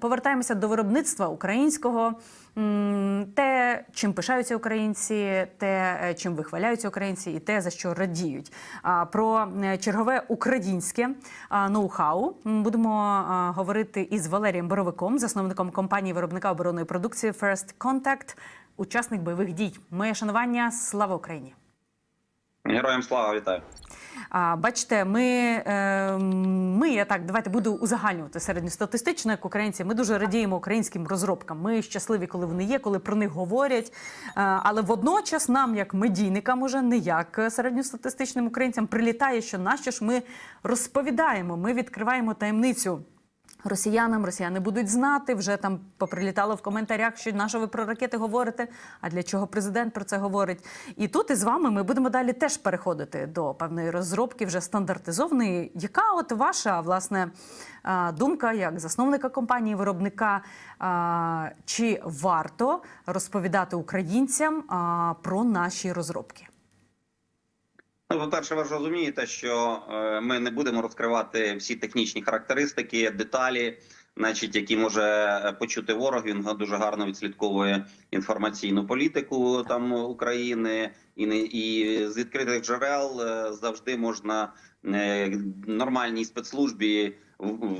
Повертаємося до виробництва українського. Те, чим пишаються українці, те, е, чим вихваляються українці, і те, за що радіють. Про е, чергове українське ноу-хау будемо говорити із Валерієм Боровиком, засновником компанії виробника оборонної продукції First Contact, учасник бойових дій. Моє шанування. Слава Україні! Героям слава вітаю. А, бачите, ми, е, ми я так давайте буду узагальнювати середньостатистично, як українці. Ми дуже радіємо українським розробкам. Ми щасливі, коли вони є, коли про них говорять. Е, але водночас нам, як медійникам, уже не як середньостатистичним українцям, прилітає, що нащо ж ми розповідаємо, ми відкриваємо таємницю. Росіянам росіяни будуть знати, вже там поприлітало в коментарях, що на ви про ракети говорите, а для чого президент про це говорить. І тут із вами ми будемо далі теж переходити до певної розробки, вже стандартизованої. Яка от ваша власне думка як засновника компанії, виробника? Чи варто розповідати українцям про наші розробки? Ну, по-перше, ви ж розумієте, що е, ми не будемо розкривати всі технічні характеристики, деталі, значить, які може е, почути ворог. Він дуже гарно відслідковує інформаційну політику там України, і не і з відкритих джерел е, завжди можна нормальній спецслужбі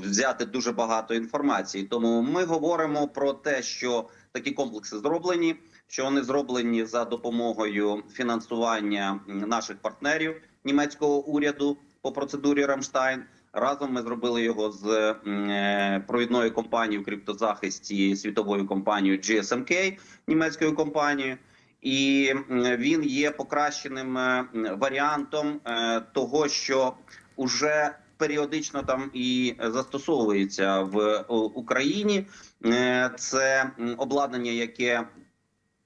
взяти дуже багато інформації. Тому ми говоримо про те, що такі комплекси зроблені. Що вони зроблені за допомогою фінансування наших партнерів німецького уряду по процедурі Рамштайн. Разом ми зробили його з е, провідною компанією в криптозахисті світовою компанією GSMK, німецькою компанією. І він є покращеним е, варіантом е, того, що уже періодично там і застосовується в Україні. Це обладнання, яке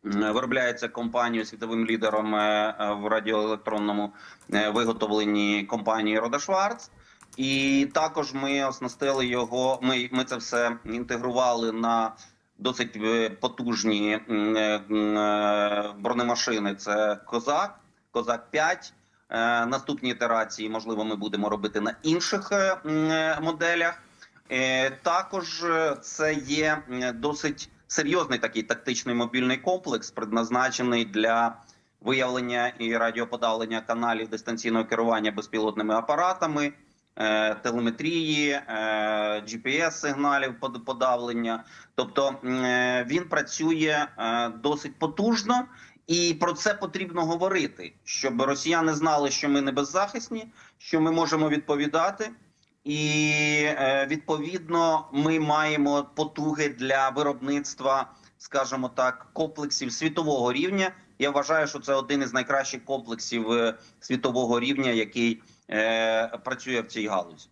виробляється компанією світовим лідером е, е, в радіоелектронному е, виготовленні компанії Рода Шварц. І також ми оснастили його. Ми, ми це все інтегрували на досить е, потужні е, е, бронемашини. Це Козак, Козак 5 Е, Наступні ітерації, можливо, ми будемо робити на інших е, е, моделях. Е, Також е, це є досить серйозний такий тактичний мобільний комплекс, предназначений для виявлення і радіоподавлення каналів дистанційного керування безпілотними апаратами, е, телеметрії, е, GPS сигналів под- подавлення. Тобто е, він працює досить потужно. І про це потрібно говорити, щоб росіяни знали, що ми не беззахисні, що ми можемо відповідати, і е, відповідно ми маємо потуги для виробництва, скажімо так, комплексів світового рівня. Я вважаю, що це один із найкращих комплексів е, світового рівня, який е, працює в цій галузі.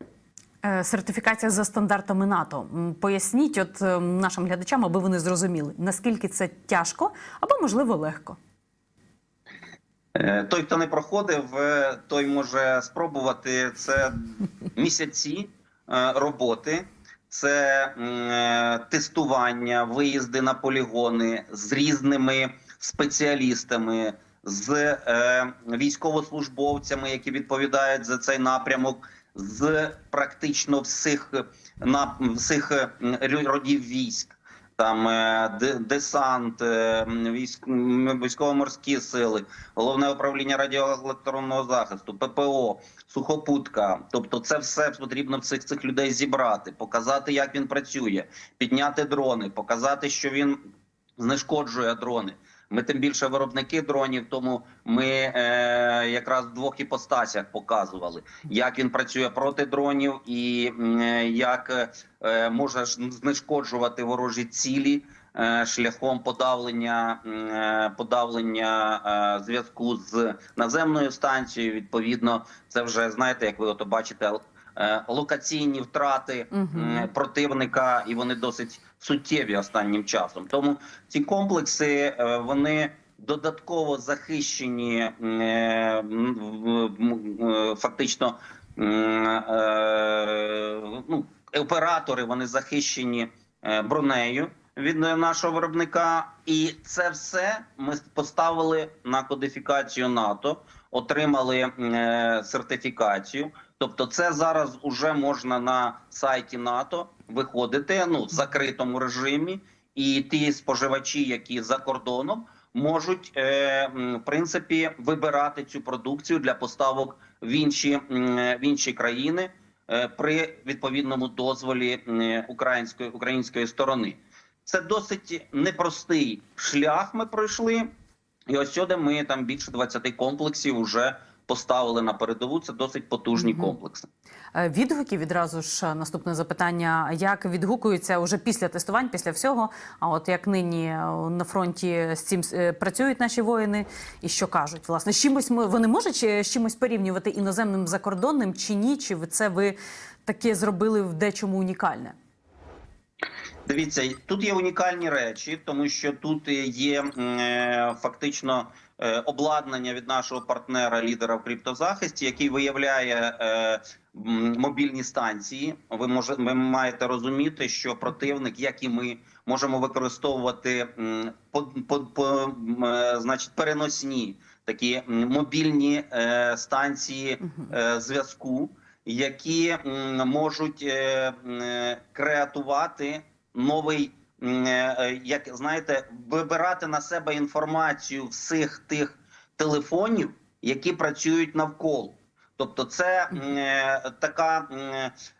Е, Сертифікація за стандартами НАТО. Поясніть, от е, нашим глядачам, аби вони зрозуміли, наскільки це тяжко або можливо легко. Е, Той, хто не проходив, е, той може спробувати. Це місяці е, роботи, це тестування, виїзди на полігони з різними спеціалістами, з військовослужбовцями, які відповідають за цей напрямок, з практично всіх на всіх родів військ там е, десант, е, військ, військово-морські сили, головне управління радіоелектронного захисту, ППО, сухопутка. Тобто, це все потрібно всіх цих людей зібрати, показати, як він працює, підняти дрони, показати, що він знешкоджує дрони. Ми тим більше виробники дронів, тому ми е, якраз в двох іпостасях показували, як він працює проти дронів і е, як е, може знешкоджувати ворожі цілі е, шляхом подавлення е, подавлення е, зв'язку з наземною станцією. Відповідно, це вже знаєте, як ви ото бачите. Е, Локаційні втрати м, противника, і вони досить суттєві останнім часом. Тому ці комплекси е, вони додатково захищені фактично. Ну, оператори вони захищені бронею від нашого виробника, і це все ми поставили на кодифікацію НАТО, отримали сертифікацію. Тобто, це зараз уже можна на сайті НАТО виходити ну в закритому режимі, і ті споживачі, які за кордоном, можуть е, в принципі вибирати цю продукцію для поставок в інші в інші країни е, при відповідному дозволі української української сторони. Це досить непростий шлях. Ми пройшли, і ось сюди ми там більше 20 комплексів вже поставили на передову. Це досить потужні Мгм. комплекси. Е, Відгуки відразу ж е, наступне запитання: як відгукуються вже після тестувань, після всього? А от як нині е, на фронті з цим працюють наші воїни, і що кажуть? Власне, з чимось ми вони можуть з чимось порівнювати іноземним закордонним чи ні? Чи це ви таке зробили в дечому унікальне? Дивіться, тут є унікальні речі, тому що тут є е, фактично е, обладнання від нашого партнера, лідера в криптозахисті, який виявляє е, мобільні станції. Ви може, ви маєте розуміти, що противник, як і ми, можемо використовувати по, по, по, е, значить переносні такі мобільні е, станції е, зв'язку, які можуть креатувати новий, е, як знаєте, вибирати на себе інформацію всіх тих телефонів, які працюють навколо. Тобто, це е, така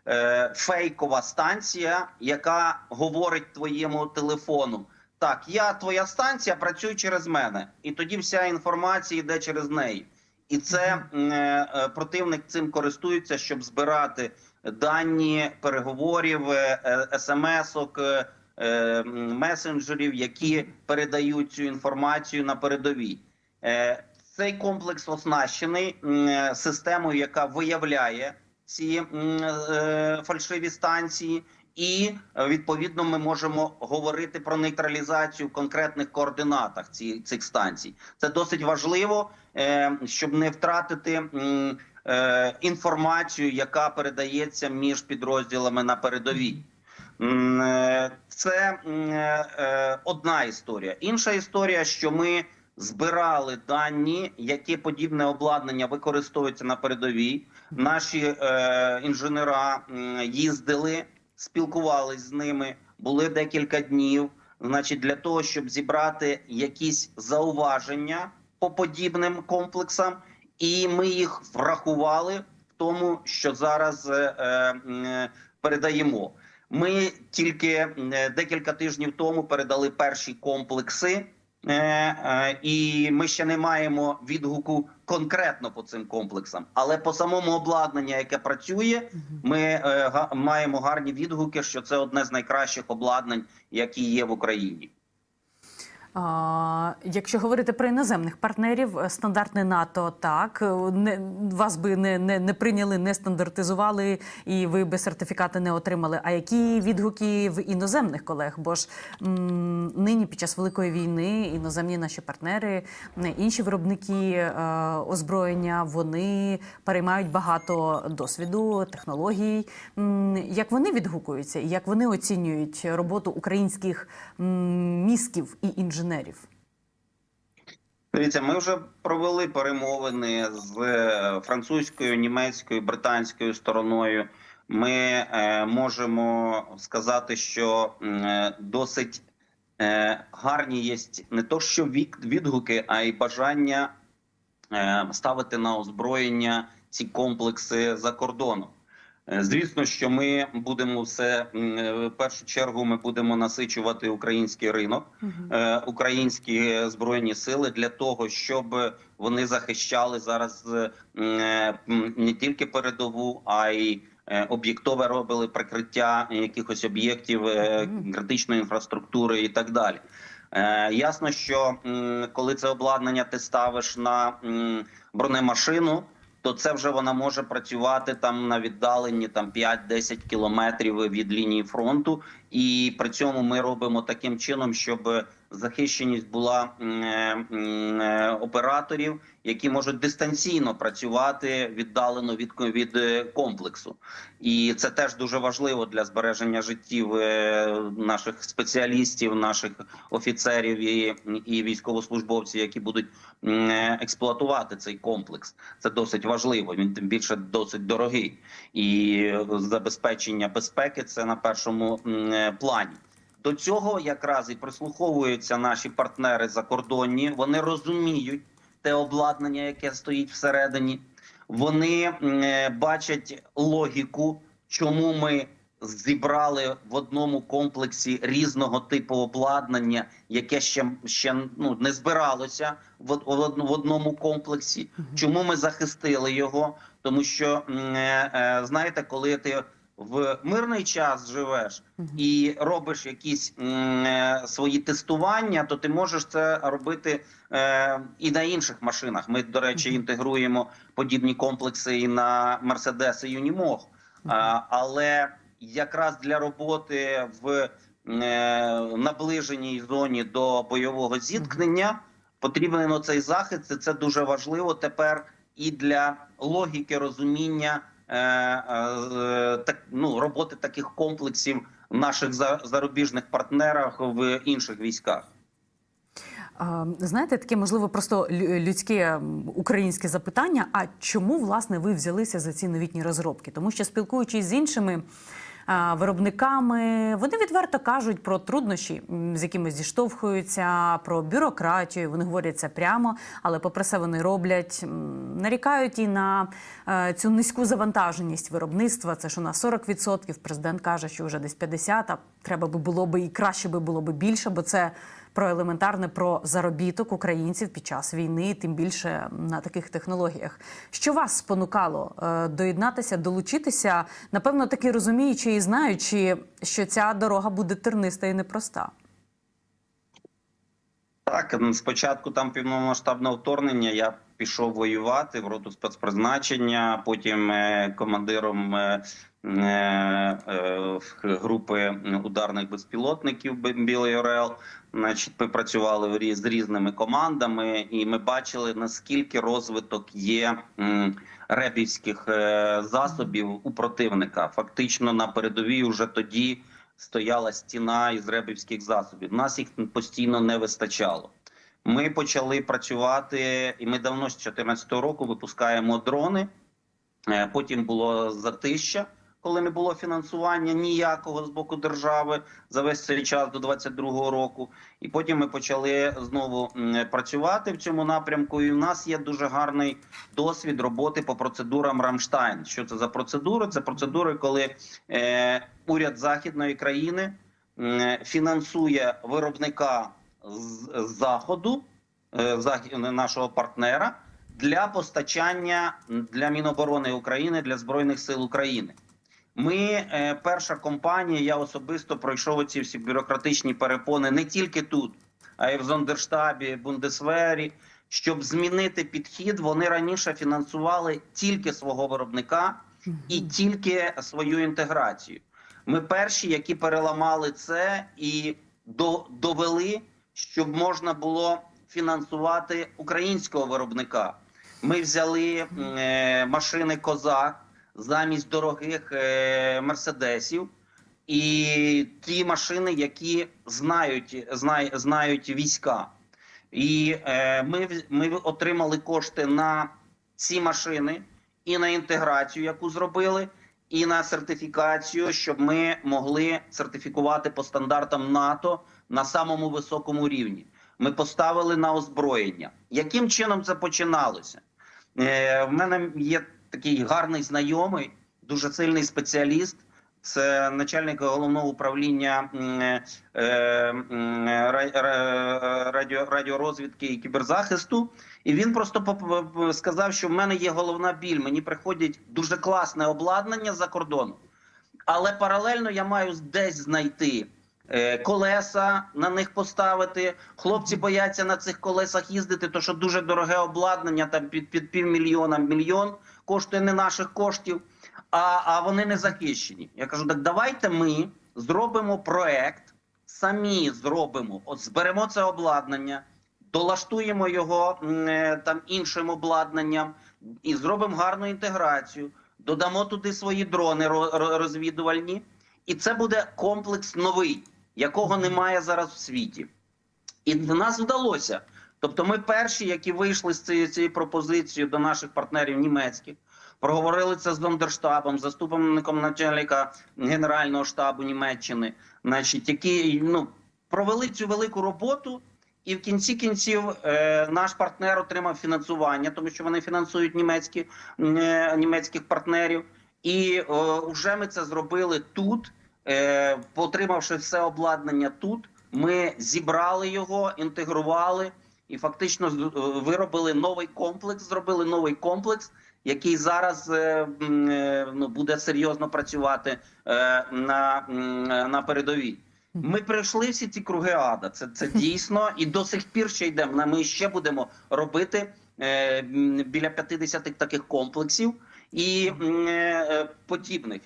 е, фейкова станція, яка говорить твоєму телефону. Так, я твоя станція працюю через мене, і тоді вся інформація йде через неї. І це е, е, противник цим користується, щоб збирати дані переговорів, е, е, смс-ок, е, месенджерів, які передають цю інформацію на передовій. Цей комплекс оснащений системою, яка виявляє ці фальшиві станції. І відповідно ми можемо говорити про нейтралізацію в конкретних координатах цих станцій. Це досить важливо, щоб не втратити інформацію, яка передається між підрозділами на передовій. Е, Це е, е, одна історія. Інша історія, що ми збирали дані, яке подібне обладнання використовується на передовій. Наші е, інженера їздили, спілкувались з ними, були декілька днів. Значить, для того, щоб зібрати якісь зауваження по подібним комплексам, і ми їх врахували в тому, що зараз е, е, передаємо. Ми тільки е, декілька тижнів тому передали перші комплекси, е, е, і ми ще не маємо відгуку конкретно по цим комплексам. Але по самому обладнанню, яке працює, ми е, га- маємо гарні відгуки, що це одне з найкращих обладнань, які є в Україні. Якщо говорити про іноземних партнерів, е, стандартне НАТО так е, не вас би не, не, не прийняли, не стандартизували, і ви би сертифікати не отримали. А які відгуки в іноземних колег? Бо ж м, нині під час великої війни іноземні наші партнери, інші виробники е, озброєння, вони переймають багато досвіду, технологій. М, Як вони відгукуються, і як вони оцінюють роботу українських м, мізків і інженерів? Дивіться, ми вже провели перемовини з е, французькою, німецькою, британською стороною. Ми е, можемо сказати, що е, досить е, гарні є не то, що вік, відгуки, а й бажання е, ставити на озброєння ці комплекси за кордоном. Е, Звісно, що ми будемо все е, в першу чергу. Ми будемо насичувати український ринок е, українські збройні сили для того, щоб вони захищали зараз не тільки передову, а й об'єктове робили прикриття якихось об'єктів критичної інфраструктури і так далі. Ясно, що коли це обладнання ти ставиш на бронемашину, то це вже вона може працювати там на віддаленні там 5-10 кілометрів від лінії фронту, і при цьому ми робимо таким чином, щоб захищеність була е, е, операторів, які можуть дистанційно працювати віддалено від від е, комплексу, і це теж дуже важливо для збереження життів наших спеціалістів, наших офіцерів і, і військовослужбовців, які будуть експлуатувати цей комплекс. Це досить важливо. Він тим більше досить дорогий, і забезпечення безпеки це на першому плані. До цього якраз і прислуховуються наші партнери закордонні. Вони розуміють те обладнання, яке стоїть всередині. Вони е, бачать логіку, чому ми зібрали в одному комплексі різного типу обладнання, яке ще, ще ну, не збиралося в, в одному комплексі. Чому ми захистили його? Тому що е, е, знаєте, коли ти в мирний час живеш і робиш якісь е, свої тестування, то ти можеш це робити е, і на інших машинах. Ми, до речі, інтегруємо подібні комплекси і на Mercedes і Unimog. А, але якраз для роботи в е, наближеній зоні до бойового зіткнення потрібен оцей захист. і Це дуже важливо тепер і для логіки розуміння так, ну, роботи таких комплексів наших за- зарубіжних партнерах в інших військах. Знаєте, таке можливо просто людське українське запитання. А чому власне ви взялися за ці новітні розробки? Тому що спілкуючись з іншими виробниками, вони відверто кажуть про труднощі, з якими зіштовхуються, про бюрократію. Вони говорять це прямо, але попри це вони роблять, нарікають і на е, цю низьку завантаженість виробництва. Це у нас 40%. Президент каже, що вже десь 50%, а треба би було би і краще би було би більше, бо це про елементарне про заробіток українців під час війни, тим більше на таких технологіях. Що вас спонукало е, доєднатися, долучитися? Напевно, таки розуміючи і знаючи, що ця дорога буде терниста і непроста. Так, спочатку там повномасштабного вторгнення я пішов воювати в роту спецпризначення, потім е, командиром е, групи ударних безпілотників Білий Орел. Значить, ми працювали з різними командами, і ми бачили наскільки розвиток є ребівських е, засобів у противника. Фактично на передовій вже тоді стояла стіна із ребівських засобів. Нас їх постійно не вистачало. Ми почали працювати, і ми давно з 2014 року випускаємо дрони. Е, Потім було затища, коли не було фінансування ніякого з боку держави за весь цей час до 22-го року. І потім ми почали знову працювати в цьому напрямку. І в нас є дуже гарний досвід роботи по процедурам Рамштайн. Що це за процедури? Це процедури, коли е, уряд західної країни м, фінансує виробника з, заходу, е, нашого партнера для постачання для Міноборони України для збройних сил України. Ми е, перша компанія. Я особисто пройшов ці всі бюрократичні перепони не тільки тут, а й в Зондерштабі, Бундесвері. Щоб змінити підхід, вони раніше фінансували тільки свого виробника і тільки свою інтеграцію. Ми перші, які переламали це і до, довели, щоб можна було фінансувати українського виробника. Ми взяли е, машини Козак замість дорогих е, мерседесів. І ті машини, які знають, знає, знають війська, і е, ми, ми отримали кошти на ці машини і на інтеграцію, яку зробили, і на сертифікацію, щоб ми могли сертифікувати по стандартам НАТО на самому високому рівні. Ми поставили на озброєння. Яким чином це починалося? Е, в мене є такий гарний знайомий, дуже сильний спеціаліст. Це начальник головного управління е, ра- радіо, радіорозвідки і кіберзахисту. І він просто сказав, що в мене є головна біль. Мені приходять дуже класне обладнання за кордону, але паралельно я маю десь знайти е, колеса, на них поставити. Хлопці бояться на цих колесах їздити, то що дуже дороге обладнання, там під, під півмільйона, мільйон коштує не наших коштів, а, а вони не захищені. Я кажу, так давайте ми зробимо проект, самі зробимо, от зберемо це обладнання, долаштуємо його е, там іншим обладнанням і зробимо гарну інтеграцію. Додамо туди свої дрони ро- ро- розвідувальні, і це буде комплекс новий, якого немає зараз в світі. І нас вдалося. Тобто, ми перші, які вийшли з цією, цією пропозицією до наших партнерів німецьких, проговорили це з Дондерштабом, заступником начальника Генерального штабу Німеччини, значить, які ну, провели цю велику роботу. І в кінці кінців е, наш партнер отримав фінансування, тому що вони фінансують німецькі, е, німецьких партнерів. І е, вже ми це зробили тут, е, отримавши все обладнання тут. Ми зібрали його, інтегрували і фактично е, виробили новий комплекс. Зробили новий комплекс, який зараз е, е, ну, буде серйозно працювати на, на передовій. Ми пройшли всі ці круги ада. Це, це дійсно, і до сих пір ще йдемо. Ми ще будемо робити е, біля 50 таких комплексів і е, подібних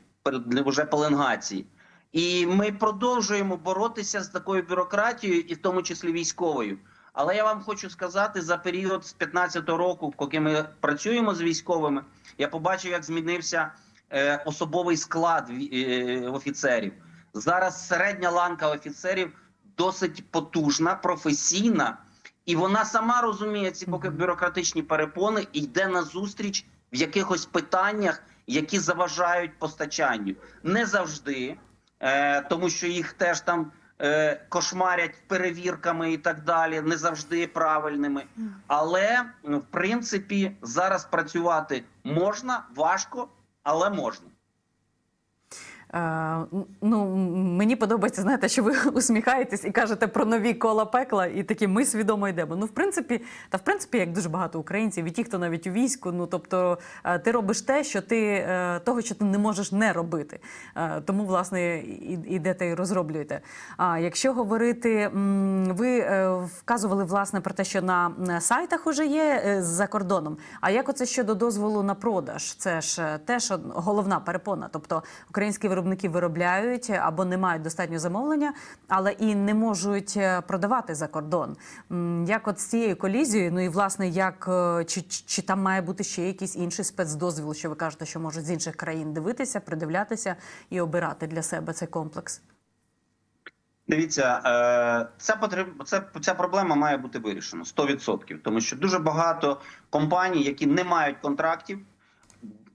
вже пеленгації. І ми продовжуємо боротися з такою бюрократією, і в тому числі військовою. Але я вам хочу сказати, за період з 15-го року, поки ми працюємо з військовими, я побачив, як змінився е, особовий склад е, офіцерів. Зараз середня ланка офіцерів досить потужна, професійна, і вона сама розуміє ці поки бюрократичні перепони і йде на зустріч в якихось питаннях, які заважають постачанню. Не завжди, е, тому що їх теж там кошмарять перевірками і так далі, не завжди правильними. Але в принципі зараз працювати можна, важко, але можна. Ну, мені подобається, знаєте, що ви усміхаєтесь і кажете про нові кола пекла, і такі ми свідомо йдемо. Ну, в принципі, та в принципі, як дуже багато українців, і ті, хто навіть у війську, ну тобто, е, ти робиш те, що ти е, того, що ти не можеш не робити. Е, Тому, власне, ідете і розроблюєте. А якщо говорити, ви вказували власне про те, що на сайтах уже є за кордоном. А як оце щодо дозволу на продаж? Це ж теж головна перепона. Тобто українські виробники виробляють або не мають достатньо замовлення, але і не можуть е, продавати за кордон. Як от з цією колізією, ну і власне, як е, чи, чи, там має бути ще якийсь інший спецдозвіл, що ви кажете, що можуть з інших країн дивитися, придивлятися і обирати для себе цей комплекс? Дивіться, е, ця потреб... це, ця проблема має бути вирішена 100%. Тому що дуже багато компаній, які не мають контрактів,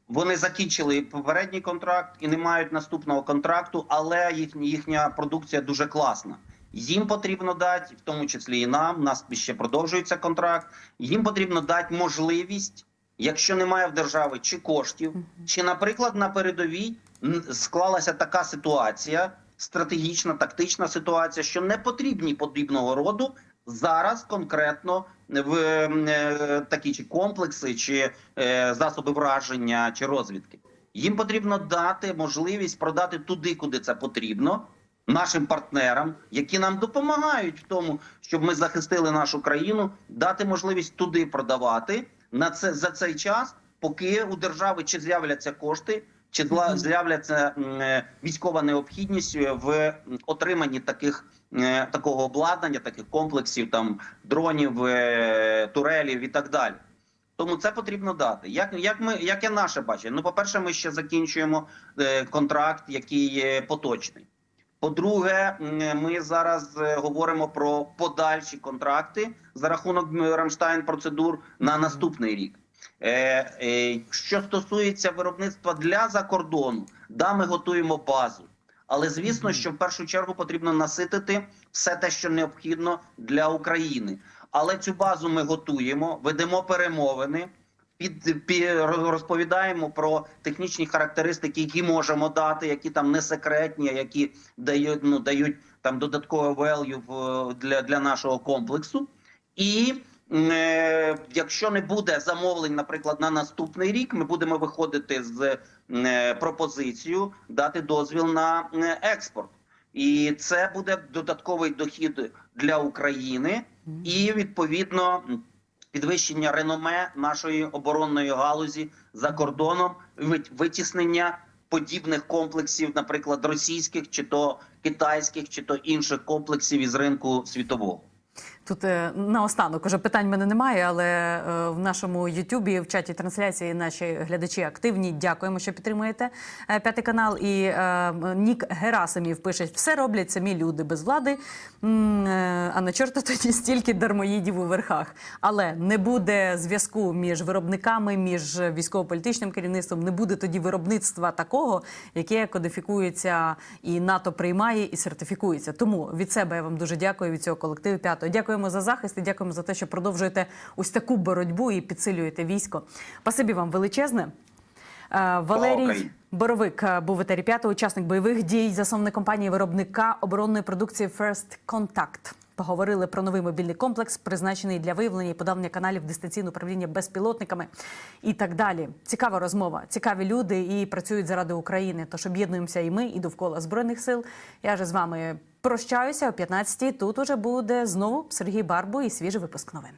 вони закінчили попередній контракт і не мають наступного контракту, але їхня, їхня продукція дуже класна. Їм потрібно дати, в тому числі і нам, у нас ще продовжується контракт. Їм потрібно дати можливість, якщо немає в держави чи коштів, чи, наприклад, на передовій склалася така ситуація, стратегічна, тактична ситуація, що не потрібні подібного роду зараз конкретно в е, такі чи комплекси, чи е, засоби враження, чи розвідки. Їм потрібно дати можливість продати туди, куди це потрібно. Нашим партнерам, які нам допомагають в тому, щоб ми захистили нашу країну, дати можливість туди продавати на це за цей час, поки у держави чи з'являться кошти, чи з'являться е, військова необхідність в отриманні таких е, такого обладнання, таких комплексів, там дронів, е, турелів і так далі. Тому це потрібно дати. Як, як ми, як я наше бачу? Ну, по-перше, ми ще закінчуємо е, контракт, який є поточний. По-друге, ми зараз е, говоримо про подальші контракти за рахунок Рамштайн процедур на наступний рік. Е, е, що стосується виробництва для закордону, да, ми готуємо базу. Але звісно, що в першу чергу потрібно наситити все те, що необхідно для України. Але цю базу ми готуємо, ведемо перемовини, під, під розповідаємо про технічні характеристики, які можемо дати, які там не секретні, які дають ну дають там додаткове value для, для нашого комплексу. І якщо не буде замовлень, наприклад, на наступний рік, ми будемо виходити з е, пропозицією дати дозвіл на е, експорт. І це буде додатковий дохід для України, і відповідно підвищення реноме нашої оборонної галузі за кордоном, вит- витіснення подібних комплексів, наприклад, російських, чи то китайських, чи то інших комплексів із ринку світового. Тут е, наостанок уже питань мене немає, але е, в нашому Ютубі в чаті трансляції наші глядачі активні. Дякуємо, що підтримуєте е, п'ятий канал. І е, Нік Герасимів пише: все роблять самі люди без влади. А на чорта тоді стільки дармоїдів у верхах. Але не буде зв'язку між виробниками, між військово-політичним керівництвом. Не буде тоді виробництва такого, яке кодифікується і НАТО приймає і сертифікується. Тому від себе я вам дуже дякую від цього колективу п'ятого. Дякуємо за захист і дякуємо за те, що продовжуєте ось таку боротьбу і підсилюєте військо. Пасибі вам величезне. Е, Валерій Боровик е, був етері п'ятого, учасник бойових дій, засновник компанії виробника оборонної продукції First Contact. Поговорили про новий мобільний комплекс, призначений для виявлення і подавлення каналів дистанційного управління безпілотниками і так далі. Цікава розмова, цікаві люди і працюють заради України. Тож об'єднуємося і ми, і довкола збройних сил. Я же з вами прощаюся о 15-й. Тут уже буде знову Сергій Барбу і свіжий випуск новин.